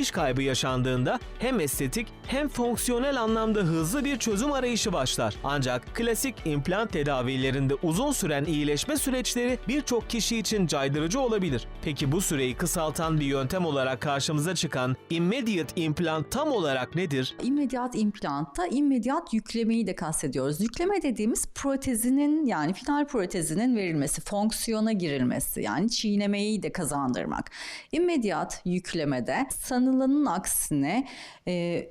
Diş kaybı yaşandığında hem estetik hem fonksiyonel anlamda hızlı bir çözüm arayışı başlar. Ancak klasik implant tedavilerinde uzun süren iyileşme süreçleri birçok kişi için caydırıcı olabilir. Peki bu süreyi kısaltan bir yöntem olarak karşımıza çıkan immediate implant tam olarak nedir? İmmediat implantta immediat yüklemeyi de kastediyoruz. Yükleme dediğimiz protezinin yani final protezinin verilmesi, fonksiyona girilmesi yani çiğnemeyi de kazandırmak. İmmediat yüklemede sanılanın aksine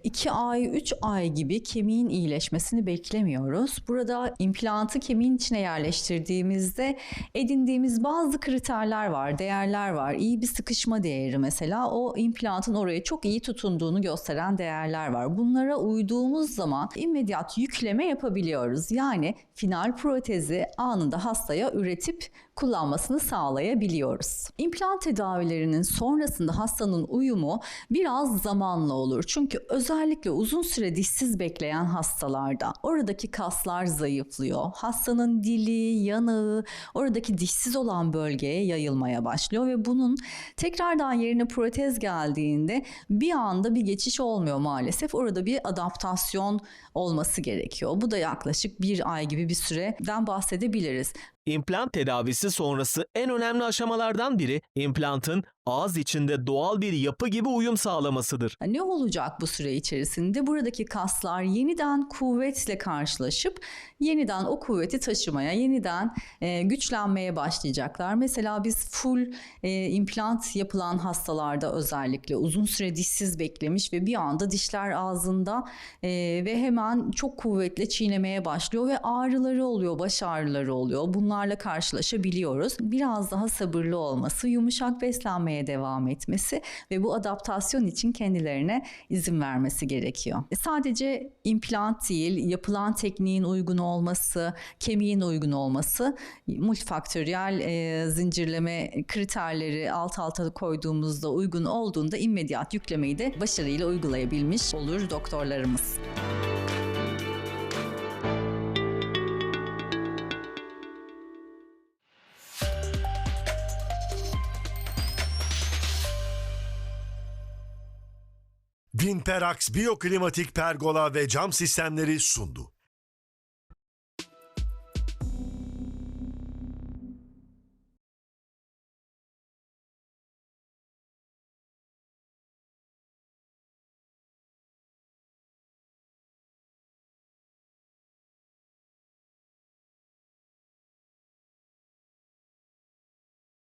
2 ay 3 ay gibi kemiğin iyileşmesini beklemiyoruz. Burada implantı kemiğin içine yerleştirdiğimizde edindiğimiz bazı kriterler var, değerler var. İyi bir sıkışma değeri mesela o implantın oraya çok iyi tutunduğunu gösteren değerler var. Bunlara uyduğumuz zaman immediat yükleme yapabiliyoruz. Yani final protezi anında hastaya üretip kullanmasını sağlayabiliyoruz. İmplant tedavilerinin sonrasında hastanın uyumu biraz zamanla olur. Çünkü özellikle uzun süre dişsiz bekleyen hastalarda oradaki kaslar zayıflıyor. Hastanın dili, yanağı oradaki dişsiz olan bölgeye yayılmaya başlıyor ve bunun tekrardan yerine protez geldiğinde bir anda bir geçiş olmuyor maalesef. Orada bir adaptasyon olması gerekiyor. Bu da yaklaşık bir ay gibi bir süreden bahsedebiliriz. İmplant tedavisi sonrası en önemli aşamalardan biri implantın ağız içinde doğal bir yapı gibi uyum sağlamasıdır. Ne olacak bu süre içerisinde? Buradaki kaslar yeniden kuvvetle karşılaşıp yeniden o kuvveti taşımaya, yeniden e, güçlenmeye başlayacaklar. Mesela biz full e, implant yapılan hastalarda özellikle uzun süre dişsiz beklemiş ve bir anda dişler ağzında e, ve hemen çok kuvvetle çiğnemeye başlıyor ve ağrıları oluyor, baş ağrıları oluyor. Bunlarla karşılaşabiliyoruz. Biraz daha sabırlı olması, yumuşak beslenmeye devam etmesi ve bu adaptasyon için kendilerine izin vermesi gerekiyor. E, sadece implant değil, yapılan tekniğin uygun olması, kemiğin uygun olması, multifaktöriyel e, zincirleme kriterleri alt alta koyduğumuzda uygun olduğunda immediat yüklemeyi de başarıyla uygulayabilmiş olur doktorlarımız. Vinperax Biyoklimatik Pergola ve Cam Sistemleri sundu.